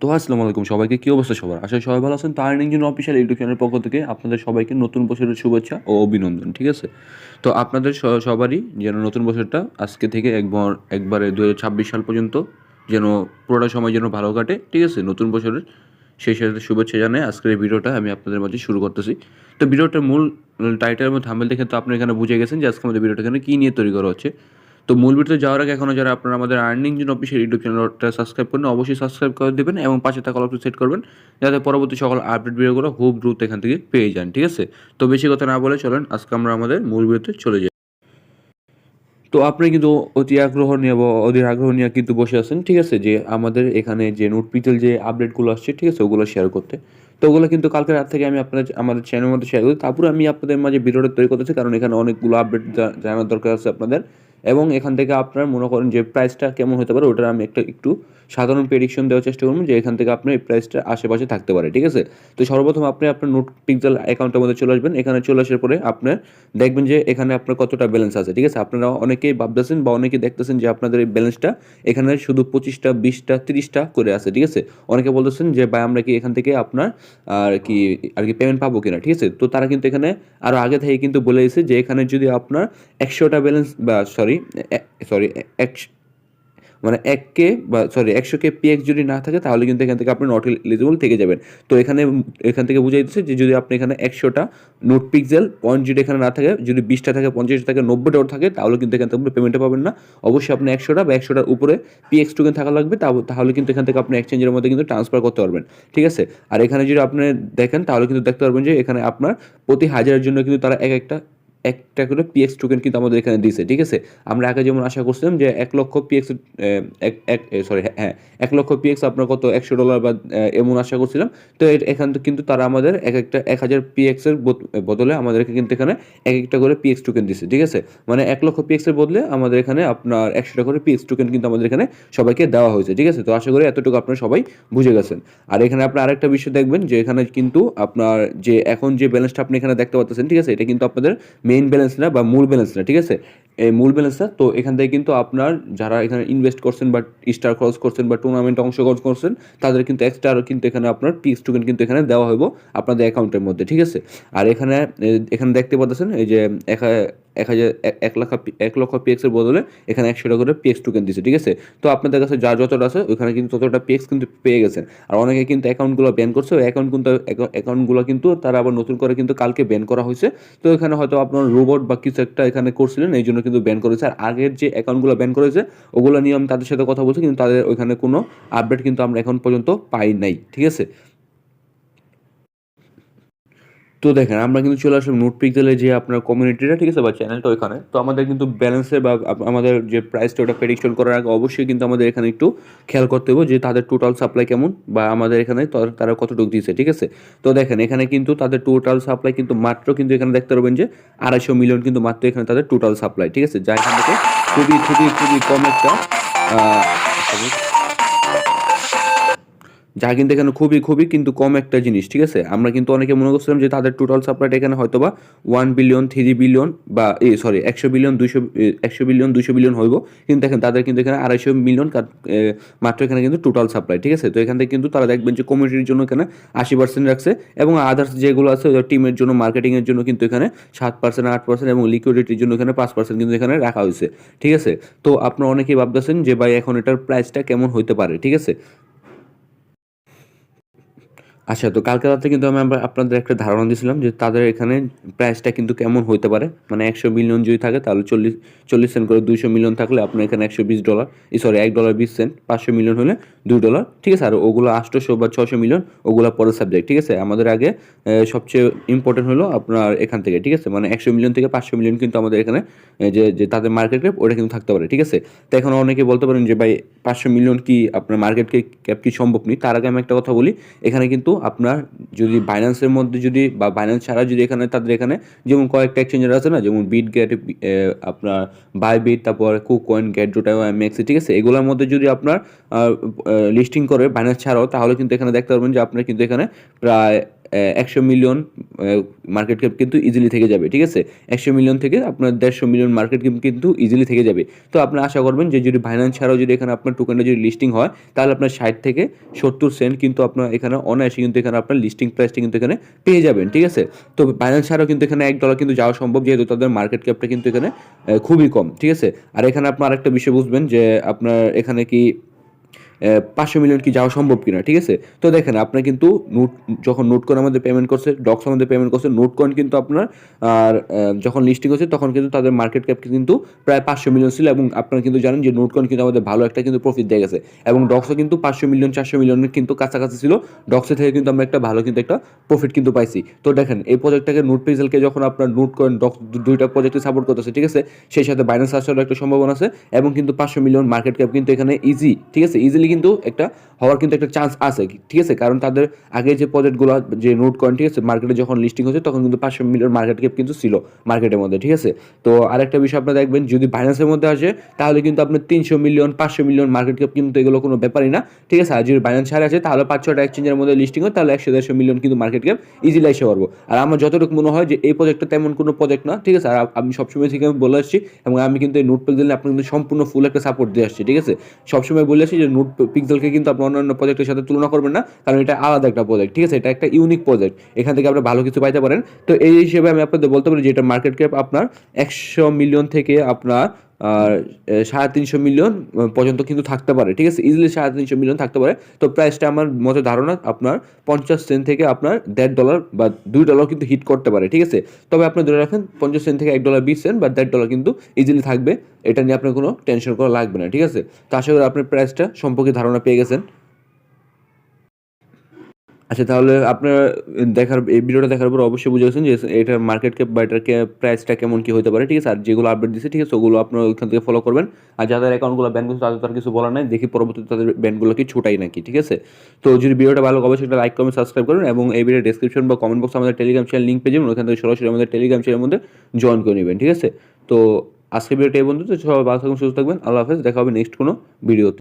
তো আসসালামু আলাইকুম সবাইকে, কী অবস্থা সবার? আশা সবাই ভালো আছেন। তার ইঞ্জিন অফিসিয়াল ইউটিউব চ্যানেলের পক্ষ থেকে আপনাদের সবাইকে নতুন বছরের শুভেচ্ছা ও অভিনন্দন, ঠিক আছে? তো আপনাদের সবারই যেন নতুন বছরটা আজকে থেকে একবার, একবারে দু হাজার ছাব্বিশ সাল পর্যন্ত যেন পুরোটা সময় যেন ভালো কাটে, ঠিক আছে? নতুন বছরের সেই সাথে শুভেচ্ছা জানাই আজকের এই ভিডিওটা আমি আপনাদের মাঝে শুরু করতেছি। তো ভিডিওটার মূল টাইটেল এবং থাম্বেল দেখে তো আপনি এখানে বুঝে গেছেন যে আজকে আমাদের ভিডিওটা এখানে কী নিয়ে তৈরি করা হচ্ছে। তো মূল ভিডিওতে যাওয়ার আগে এখনও যারা আপনারা আমাদের আর্নিং জিন অফিসিয়াল ইউটিউব চ্যানেলটা সাবস্ক্রাইব করেন অবশ্যই সাবস্ক্রাইব করে দেবেন এবং পাশে থাকা অপশন সেট করবেন, যাতে পরবর্তী সকল আপডেট ভিডিওগুলো খুব দ্রুত এখান থেকে পেয়ে যান, ঠিক আছে? তো বেশি কথা না বলে চলেন, আজকে আমরা আমাদের মূল ভিডিওতে চলে যাই। তো আপনি কিন্তু অতি আগ্রহ নিয়ে বা অধীর আগ্রহ নিয়ে কিন্তু বসে আছেন, ঠিক আছে? যে আমাদের এখানে যে নোট পিটেল যে আপডেটগুলো আসছে, ঠিক আছে? ওগুলো শেয়ার করতে। তো ওগুলো কিন্তু কালকে রাত থেকে আমি আপনাদের, আমাদের চ্যানেলের মধ্যে শেয়ার করি। তারপরে আমি আপনাদের মাঝে ভিডিওটা তৈরি করতেছি, কারণ এখানে অনেকগুলো আপডেট জানার দরকার আছে আপনাদের। এবং এখান থেকে আপনার মনে করেন যে প্রাইসটা কেমন হতে পারে, ওটার আমি একটা একটু সাধারণ প্রেডিকশন দেওয়ার চেষ্টা করব যে এখান থেকে আপনার এই প্রাইসটা আশেপাশে থাকতে পারে, ঠিক আছে? তো সর্বপ্রথম আপনি আপনার নোট পিক্সেল অ্যাকাউন্টের মধ্যে চলে আসবেন, এখানে চলে আসার পরে আপনার দেখবেন যে এখানে আপনার কতটা ব্যালেন্স আছে, ঠিক আছে? আপনারা অনেকেই ভাবতেছেন বা অনেকেই দেখতেছেন যে আপনাদের এই ব্যালেন্সটা এখানে শুধু পঁচিশটা, বিশটা, তিরিশটা করে আছে, ঠিক আছে? অনেকে বলতেছেন যে ভাই, আমরা কি এখান থেকে আপনার আর কি আর কি পেমেন্ট পাবো কিনা, ঠিক আছে? তো তারা কিন্তু এখানে আরও আগে থেকে কিন্তু বলে দিয়েছে যে এখানে যদি আপনার একশোটা ব্যালেন্স বা সরি সরি এক মানে এক কে বা সরি একশো কে পিএক্স যদি না থাকে, তাহলে কিন্তু এখান থেকে আপনি নট এলিজিবল থেকে যাবেন। তো এখানে, এখান থেকে বুঝাই দিচ্ছে যে যদি আপনি এখানে একশোটা নোট পিক্সেল পয়েন্ট যদি এখানে না থাকে, যদি বিশটা থাকে, পঞ্চাশটা থাকে, নব্বইটাও থাকে, তাহলে কিন্তু এখান থেকে আপনি পেমেন্টটা পাবেন না। অবশ্যই আপনি একশোটা বা একশোটার উপরে পিএক্স টোকেন থাকা লাগবে তাহলে কিন্তু এখান থেকে আপনি এক্সচেঞ্জের মধ্যে কিন্তু ট্রান্সফার করতে পারবেন। ঠিক আছে? আর এখানে যদি আপনি দেখেন, তাহলে কিন্তু দেখতে পারবেন যে এখানে আপনার প্রতি হাজারের জন্য কিন্তু তারা এক একটা একটা করে পিএক্স টোকেন কিন্তু আমাদের এখানে দিয়েছে ঠিক আছে? আমরা আগে যেমন আশা করছিলাম যে এক লক্ষ পিএক্স এক সরি হ্যাঁ এক লক্ষ পিএক্স আপনার কত, একশো ডলার বা এমন আশা করছিলাম। তো এখান কিন্তু তারা আমাদের এক একটা, এক হাজার পিএক্সের বদলে আমাদেরকে কিন্তু এখানে এক একটা করে পিএক্স টোকেন দিচ্ছে ঠিক আছে? মানে এক লক্ষ পিএক্সের বদলে আমাদের এখানে আপনার একশোটা করে পিএক্স টোকেন কিন্তু আমাদের এখানে সবাইকে দেওয়া হয়েছে, ঠিক আছে? তো আশা করি এতটুকু আপনারা সবাই বুঝে গেছেন। আর এখানে আপনার আরেকটা বিষয় দেখবেন যে এখানে কিন্তু আপনার যে এখন যে ব্যালেন্সটা আপনি এখানে দেখতে পাচ্ছেন, ঠিক আছে? এটা কিন্তু আপনাদের মেইন ব্যালেন্স না বা মূল ব্যালেন্স না, ঠিক আছে? এই মূল ব্যালেন্সটা তো এখান থেকে কিন্তু আপনার যারা এখানে ইনভেস্ট করছেন বা স্টার ক্রস করছেন বা টুর্নামেন্টে অংশগ্রহণ করছেন, তাদের কিন্তু এক্সট্রা কিন্তু এখানে আপনার পিক্স টোকেন কিন্তু এখানে দেওয়া হইব আপনাদের অ্যাকাউন্টের মধ্যে, ঠিক আছে? আর এখানে এখানে দেখতে পাচ্ছেন এই যে এক হাজার এক- লাখ এক লক্ষ পিএক্সের বদলে এখানে একশো টাকা করে পিএক্স টোকেন দিচ্ছে ঠিক আছে? তো আপনাদের কাছে যা যতটা আছে ওখানে কিন্তু ততটা পিএক্স কিন্তু পেয়ে গেছেন। আর অনেকে কিন্তু অ্যাকাউন্টগুলো ব্যান করছে, ওই অ্যাকাউন্ট কিন্তু অ্যাকাউন্টগুলো কিন্তু তারা আবার নতুন করে কিন্তু কালকে ব্যান করা হয়েছে। তো এখানে হয়তো আপনার রোবট বা কিছু একটা এখানে করছিলেন, এই জন্য কিন্তু ব্যান করেছে। আর আগের যে অ্যাকাউন্টগুলো ব্যান করেছে, ওগুলো নিয়ে আমি তাদের সাথে কথা বলছি, কিন্তু তাদের ওইখানে কোনো আপডেট কিন্তু আমরা এখন পর্যন্ত পাই নাই, ঠিক আছে? তো দেখেন, আমরা কিন্তু চলে আসলাম নোট পিক্সেলের যে আপনার কমিউনিটিটা ঠিক আছে বা চ্যানেলটা ওইখানে। তো আমাদের কিন্তু ব্যালেন্সের বা আমাদের যে প্রাইসটা ওটা প্রেডিকশন করার আগে অবশ্যই কিন্তু আমাদের এখানে একটু খেয়াল করতে হবে যে তাদের টোটাল সাপ্লাই কেমন বা আমাদের এখানে তারা কতটুকু দিয়েছে, ঠিক আছে? তো দেখেন, এখানে কিন্তু তাদের টোটাল সাপ্লাই কিন্তু মাত্র কিন্তু এখানে দেখতে পারবেন যে আড়াইশো মিলিয়ন কিন্তু মাত্র এখানে তাদের টোটাল সাপ্লাই ঠিক আছে? যা এখান থেকে খুবই খুবই খুবই কম একটা যা কিন্তু এখানে খুবই খুবই কিন্তু কম একটা জিনিস, ঠিক আছে? আমরা কিন্তু অনেকে মনে করছিলাম যে তাদের টোটাল সাপ্লাইটা এখানে হয়তো বা ওয়ান বিলিয়ন থ্রি বিলিয়ন বা এই সরি একশো বিলিয়ন দুইশো একশো বিলিয়ন দুইশো বিলিয়ন হইব। কিন্তু দেখেন, তাদের কিন্তু এখানে আড়াইশো মিলিয়ন মাত্র এখানে কিন্তু টোটাল সাপ্লাই ঠিক আছে? তো এখান থেকে কিন্তু তারা দেখবেন যে কমিউনিটির জন্য এখানে আশি পার্সেন্ট রাখছে এবং আদার্স যেগুলো আছে টিমের জন্য মার্কেটিংয়ের জন্য কিন্তু এখানে সাত পার্সেন্ট আট পার্সেন্ট এবং লিকুইডিটির জন্য এখানে পাঁচ পার্সেন্ট কিন্তু এখানে রাখা হয়েছে, ঠিক আছে? তো আপনারা অনেকেই ভাবতেছেন যে ভাই, এখন এটার প্রাইসটা কেমন হইতে পারে, ঠিক আছে? আচ্ছা তো কালকে রাতে কিন্তু আমি আপনাদের একটা ধারণা দিয়েছিলাম যে তাদের এখানে প্রাইসটা কিন্তু কেমন হইতে পারে। মানে একশো মিলিয়ন যদি থাকে, তাহলে চল্লিশ চল্লিশ সেন্ট করে দুইশো মিলিয়ন থাকলে আপনার এখানে একশো বিশ ডলার সরি এক ডলার বিশ সেন্ট পাঁচশো মিলিয়ন হলে দুই ডলার ঠিক আছে? আর ওগুলো আটশোশো বা ছশো মিলিয়ন ওগুলো পরের সাবজেক্ট ঠিক আছে? আমাদের আগে সবচেয়ে ইম্পর্টেন্ট হলো আপনার এখান থেকে, ঠিক আছে? মানে একশো মিলিয়ন থেকে পাঁচশো মিলিয়ন কিন্তু আমাদের এখানে যে যে তাদের মার্কেট ক্যাপ ওটা কিন্তু থাকতে পারে, ঠিক আছে? তো এখন অনেকে বলতে পারেন যে, ভাই, পাঁচশো মিলিয়ন কি আপনার মার্কেট ক্যাপ কি সম্ভব নেই? তার আগে আমি একটা কথা বলি, এখানে কিন্তু আপনার যদি বাইন্যান্সের মধ্যে যদি বা বাইন্যান্স ছাড়া যদি এখানে তাদের এখানে যেমন কয়েকটা এক্সচেঞ্জার আছে না, যেমন বিট গ্যাট আপনার বাই বিট তারপর কু কয়েন গ্যাট জোটাও এমএক্সি ঠিক আছে? এগুলোর মধ্যে যদি আপনার লিস্টিং করে বাইন্যান্স ছাড়াও, তাহলে কিন্তু এখানে দেখতে পারবেন যে আপনার কিন্তু এখানে প্রায় একশো মিলিয়ন মার্কেট ক্যাপ কিন্তু ইজিলি থেকে যাবে, ঠিক আছে? একশো মিলিয়ন থেকে আপনার দেড়শো মিলিয়ন মার্কেট ক্যাপ কিন্তু ইজিলি থেকে যাবে। তো আপনি আশা করবেন যে যদি ফাইন্যান্স ছাড়াও যদি এখানে আপনার টোকেনটা যদি লিস্টিং হয়, তাহলে আপনার ষাট থেকে সত্তর সেন্ট কিন্তু আপনার এখানে অনায়াসে কিন্তু এখানে আপনার লিস্টিং প্রাইসটা কিন্তু এখানে পেয়ে যাবেন, ঠিক আছে? তো ফাইন্যান্স ছাড়াও কিন্তু এখানে এক ডলার কিন্তু যাওয়া সম্ভব, যেহেতু তাদের মার্কেট ক্যাপটা কিন্তু এখানে খুবই কম, ঠিক আছে? আর এখানে আপনার আরেকটা বিষয় বুঝবেন যে আপনার এখানে কি পাঁচশো মিলিয়ন কি যাওয়া সম্ভব কিনা, ঠিক আছে? তো দেখেন, আপনার কিন্তু নোট, যখন নোট কয়েন আমাদের পেমেন্ট করছে ডক্স আমাদের পেমেন্ট করছে, নোট কয়েন কিন্তু আপনার, আর যখন লিস্টিং হচ্ছে, তখন কিন্তু তাদের মার্কেট ক্যাপ কিন্তু প্রায় পাঁচশো মিলিয়ন ছিল, এবং আপনারা কিন্তু জানেন যে নোট কয়েন কিন্তু আমাদের ভালো একটা কিন্তু প্রফিট দিয়ে গেছে, এবং ডক্সও কিন্তু পাঁচশো মিলিয়ন চারশো মিলিয়নের কিন্তু কাছাকাছি ছিল ডক্সে থেকে কিন্তু আমরা একটা ভালো কিন্তু একটা প্রফিট কিন্তু পাইছি। তো দেখেন, এই প্রজেক্টটাকে নোট পেজেলকে যখন আপনার নোট কয়েন ডক্স দুইটা প্রজেক্টে সাপোর্ট করতেছে, ঠিক আছে? সেই সাথে বাইন্যান্স আসারও একটা সম্ভাবনা আছে, এবং কিন্তু পাঁচশো মিলিয়ন মার্কেট ক্যাপ কিন্তু এখানে ইজি ঠিক আছে? ইজিলি কিন্তু একটা হওয়ার কিন্তু একটা চান্স আছে, ঠিক আছে? কারণ তাদের আগে যে প্রজেক্টগুলো যে নোট কয়েন ঠিক আছে? মার্কেটে যখন লিস্টিং হচ্ছে তখন কিন্তু পাঁচশো মিলিয়ন মার্কেট ক্যাপ কিন্তু ছিল মার্কেটের মধ্যে, ঠিক আছে? তো আরেকটা বিষয় আপনারা দেখবেন, যদি বাইন্যান্সের মধ্যে আসে, তাহলে কিন্তু আপনার তিনশো মিলিয়ন পাঁচশো মিলিয়ন মার্কেট ক্যাপ কিন্তু এগুলো কোনো ব্যাপারই না, ঠিক আছে? আর যদি বাইন্যান্স ছাড়া আছে তাহলে পাঁচ ছটা এক্সচেঞ্জের মধ্যে লিস্টিং হয়, তাহলে একশো দেড়শো মিলিয়ন কিন্তু মার্কেট ক্যাপ ইজিলি এসে পারব। আর আমার যতটুকু মনে হয় যে, এই প্রজেক্টটা তেমন কোনো প্রজেক্ট না, ঠিক আছে? আর আমি সবসময় থেকে আমি বলে আসছি, এবং আমি কিন্তু এই নোট দিলে আপনি কিন্তু সম্পূর্ণ ফুল একটা সাপোর্ট দিয়ে আসছি, ঠিক আছে? সবসময় বলে আসছি যে নোট পিক্সেলকে কিন্তু আপনি অন্যান্য প্রজেক্টের সাথে তুলনা করবেন না, কারণ এটা আলাদা একটা প্রজেক্ট ঠিক আছে? এটা একটা ইউনিক প্রজেক্ট এখান থেকে আপনি ভালো কিছু পাইতে পারেন। তো এই হিসেবে আমি আপনাদের বলতে পারি যে এটা মার্কেট ক্যাপ আপনার একশো মিলিয়ন থেকে আপনার সাড়ে তিনশো মিলিয়ন পর্যন্ত কিন্তু থাকতে পারে, ঠিক আছে? ইজিলি সাড়ে তিনশো মিলিয়ন থাকতে পারে। তো প্রাইসটা আমার মতে ধারণা আপনার পঞ্চাশ সেন্ট থেকে আপনার দেড় ডলার বা দুই ডলার কিন্তু হিট করতে পারে, ঠিক আছে? তবে আপনি ধরে রাখেন, পঞ্চাশ সেন্ট থেকে এক ডলার বিশ সেন্ট বা দেড় ডলার কিন্তু ইজিলি থাকবে। এটা নিয়ে আপনার কোনো টেনশন করা লাগবে না, ঠিক আছে? তো আশা করি আপনার প্রাইসটা সম্পর্কে ধারণা পেয়ে গেছেন। আচ্ছা তাহলে আপনার দেখার, এই ভিডিওটা দেখার পর অবশ্যই বুঝে গেছেন যে এটার মার্কেট ক্যাপ বা এটার প্রাইসটা কেমন কি হতে পারে, ঠিক আছে? আর যেগুলো আপডেট দিচ্ছে ঠিক আছে, ওগুলো আপনার ওইখান থেকে ফলো করবেন। আর যাদের অ্যাকাউন্টগুলো ব্যান করছে তাদের তার কিছু বলার নাই। দেখি পরবর্তীতে তাদের ব্যানগুলো কি ছুটাই নাকি, ঠিক আছে? তো যদি ভিডিওটা ভালো অবশ্যই একটা লাইক কমেন্ট সাবস্ক্রাইব করুন এবং এই ভিডিও ডিসক্রিপশন বা কমেন্ট বক্সে আমাদের টেলিগ্রাম চ্যানেল লিঙ্ক পেয়ে যাবেন। ওখান থেকে সরাসরি আমাদের টেলিগ্রাম চ্যানেলের মধ্যে জয়েন করে নেবেন, ঠিক আছে? তো আজকে ভিডিওটা এই বন্ধু তো সবাই ভালো থাকবেন সুস্থ থাকবেন। আল্লাহ হাফেজ, দেখা হবে নেক্সট কোনো ভিডিওতে